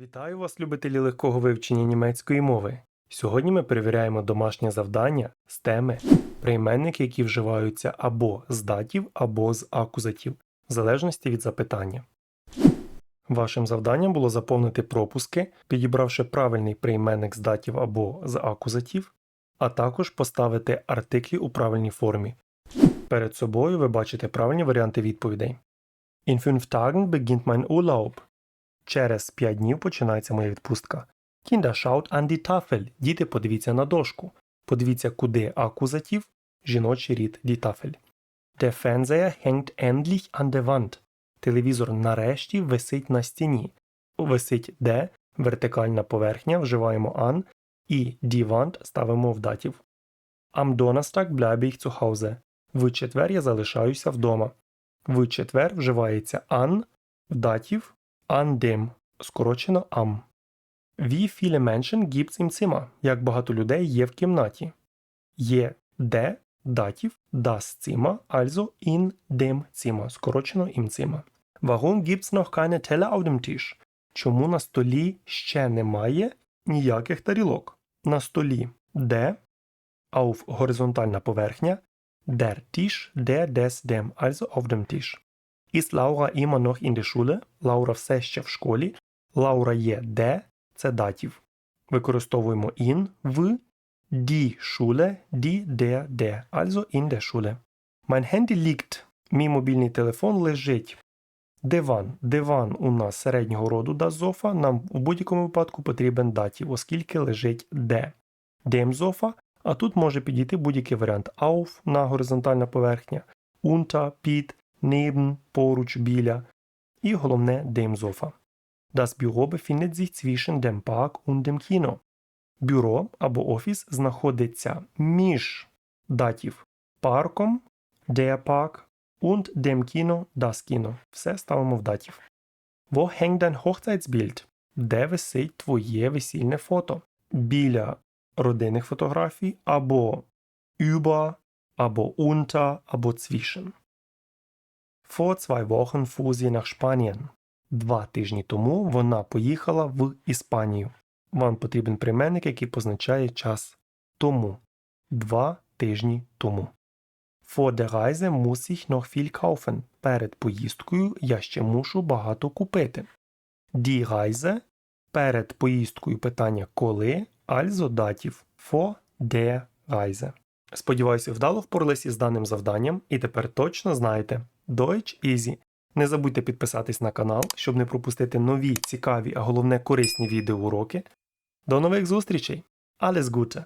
Вітаю вас, любителі легкого вивчення німецької мови. Сьогодні ми перевіряємо домашнє завдання з теми прийменники, які вживаються або з датів, або з акузатів, в залежності від запитання. Вашим завданням було заповнити пропуски, підібравши правильний прийменник з датів або з акузатів, а також поставити артиклі у правильній формі. Перед собою ви бачите правильні варіанти відповідей. In fünf Tagen beginnt mein Urlaub. Через 5 днів починається моя відпустка. Kinder schaut an die Tafel. Діти, подивіться на дошку. Подивіться, куди акузатив, жіночий рід die Tafel. Der Fernseher hängt endlich an der Wand. Телевізор нарешті висить на стіні. Висить де, вертикальна поверхня, вживаємо an, і die Wand ставимо в датів. Am Donnerstag bleibe ich zu Hause. В четвер я залишаюся вдома. В четвер вживається an, в датів an dem, скорочено am. Wie viele Menschen gibt's im Zimmer? Як багато людей є в кімнаті? Є де, датів, das Zimmer, also in dem Zimmer, скорочено im Zimmer. Warum gibt's noch keine Teller auf dem Tisch? Чому на столі ще немає ніяких тарілок? На столі де, auf горизонтальна поверхня, der Tisch, der, des, dem, also auf dem Tisch. Ist Laura immer noch in der Schule? Лаура все ще в школі. Лаура є де, це датів. Використовуємо in в die Schule, die, der, der, also in der Schule. Mein Handy liegt. Мій мобільний телефон лежить. Диван. Диван у нас середнього роду да зофа. Нам в будь-якому випадку потрібен датів, оскільки лежить де. Dem зофа, а тут може підійти будь-який варіант auf на горизонтальна поверхня, unter, під, neben, поруч, біля. І головне dem зофа. Das Büro befindet sich zwischen dem Park und dem Kino. Бюро або офіс знаходиться між датів парком, der Park, und dem Kino, das Kino. Все ставимо в датів. Wo hängt dein Hochzeitsbild? Де висить твоє весільне фото? Біля родинних фотографій або über, або unter, або zwischen. Vor zwei Wochen fuhr sie nach Spanien. Два тижні тому вона поїхала в Іспанію. Вам потрібен прийменник, який позначає час тому. Два тижні тому. Vor der Reise muss ich noch viel kaufen. Перед поїздкою я ще мушу багато купити. Die Reise перед поїздкою питання коли, also датів vor der Reise. Сподіваюся, вдало впоралися з даним завданням і тепер точно знаєте Deutsch Easy. Не забудьте підписатись на канал, щоб не пропустити нові, цікаві, а головне корисні відеоуроки. До нових зустрічей! Alles Gute!